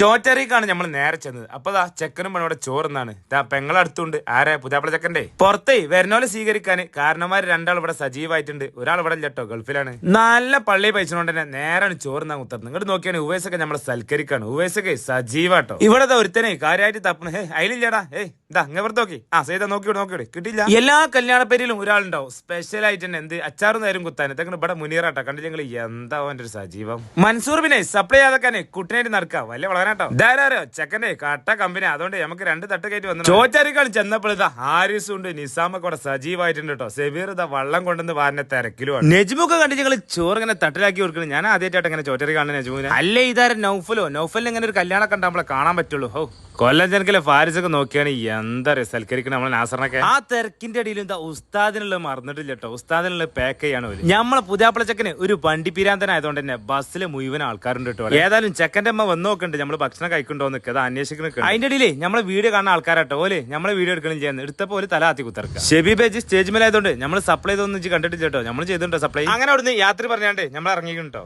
ചോറ്ററിക്കാണ് നമ്മൾ നേരെ ചെന്നത്. അപ്പൊ ദാ ചെക്കനും പണിയുടെ ചോറുന്നാണ്. ദാ പെങ്ങളടുത്തുണ്ട് ആരെ? പുതാപ്പള ചെക്കന്റെ. പുറത്തേ വരുന്നോലെ സ്വീകരിക്കാൻ കാരണന്മാർ രണ്ടാൾ ഇവിടെ സജീവമായിട്ടുണ്ട് ഒരാൾ ഇവിടെ ഇല്ലട്ടോ ഗൾഫിലാണ്. നല്ല പള്ളി പൈസനോണ്ട് തന്നെ നേരാണ് ചോറുന്നാ കുത്തർന്ന്. ഇങ്ങോട്ട് നോക്കിയാണ് ഉവേസൊക്കെ നമ്മളെ സൽക്കരിക്കാണ്. ഉവേസൊക്കെ സജീവാട്ടോ. ഇവിടെ ഒരുത്തനെ കാര്യമായിട്ട് തപ്പണ്. അതിലില്ലടാ ഏയ് ഇതാ ഇങ്ങനെ വെറുതെ നോക്കി. ആ സൈത നോക്കിയോട് നോക്കിയോട്. കിട്ടില്ല എല്ലാ കല്യാണ പേരിലും ഒരാളുണ്ടാവും. സ്പെഷ്യൽ ആയിട്ട് തന്നെ എന്ത് അച്ചാറ് നേരം കുത്താൻ. ഇതൊക്കെ ഇവിടെ മുനീറാട്ടോ. കണ്ടില്ല നിങ്ങൾ എന്താ അവന്റെ ഒരു സജീവം? മൻസൂർ പിന്നെ സപ്ലൈ ആതക്കാനെ കുട്ടിനായിട്ട് നടക്കാം. വലിയ വളരാട്ടോ ധാരാരോ ചെക്കന്റെ കട്ട കമ്പനി അതുകൊണ്ട് നമുക്ക് രണ്ട് തട്ട് കയറ്റി വന്നു ചോറ്റാരിക്കാളും ചെന്നപ്പോൾ ഇതാ ഹാരിസും ഉണ്ട് നിസാമൊക്കെ ഇവിടെ സജീവായിട്ടുണ്ട് കേട്ടോ. സെബീർ ഇതാ വള്ളം കൊണ്ടുവന്ന് വാരനെ തിരക്കിലും നെജ്മൊക്കെ കണ്ടി ഞങ്ങൾ ചോറ് ഇങ്ങനെ തട്ടിലാക്കി കൊടുക്കണം. ഞാൻ ആദ്യമായിട്ടാണ് ഇങ്ങനെ ചോച്ചാരി കാണുന്ന നെജ്മുവിനെ അല്ലേ ഇതാരും നൗഫലോ? നൗഫലിന് ഇങ്ങനെ ഒരു കല്യാണം കണ്ടാ നമ്മളെ കാണാൻ പറ്റുള്ളൂ. ഹോ. കൊല്ലം ജനക്കിലെ ഫാരിസൊക്കെ നോക്കിയാണ് എന്താ സൽക്കരിക്കണം നമ്മളെ നാസറിനൊക്കെ? ആ തിരക്കിന്റെ അടിയിൽ എന്താ ഉസ്താദിനുള്ളത് മറന്നിട്ടില്ല കേട്ടോ ഉസ്താദിനുള്ള പാക്ക് ചെയ്യാണ് ഓൽ. നമ്മളെ പുതിയാപ്പിള ചെക്കന് ഒരു വണ്ടി പിരാന്തനായതുകൊണ്ട് തന്നെ ബസ്സിൽ മുഴുവൻ ആൾക്കാരുണ്ട് കേട്ടോ ഏതായാലും ചെക്കന്റെ അമ്മ വന്നു നോക്കണ്ട്. നമ്മൾ ഭക്ഷണം കഴിക്കണ്ടോ നിൽക്കുക അത് അന്വേഷിക്കുന്നു അതിന്റെ ഇടയിലേ നമ്മളെ വീഡിയോ കാണുന്ന ആൾക്കാരാട്ടോ ഓലെ നമ്മളെ വീഡിയോ എടുക്കണം ചെയ്യുന്നത്. എടുത്തപ്പോ ഒരു തല ആത്തി കുത്തർക്ക. ഷെബി ബേജ് സ്റ്റേജ് മേലായതുകൊണ്ട് നമ്മൾ സപ്ലൈ ഇജ്ജ് കണ്ടിട്ടില്ല കേട്ടോ നമ്മൾ ചെയ്തിട്ടുണ്ടോ സപ്ലൈ അങ്ങനെ അവിടുന്ന് യാത്ര പറഞ്ഞാണ്ട് നമ്മൾ ഇറങ്ങിയിട്ടുണ്ടോ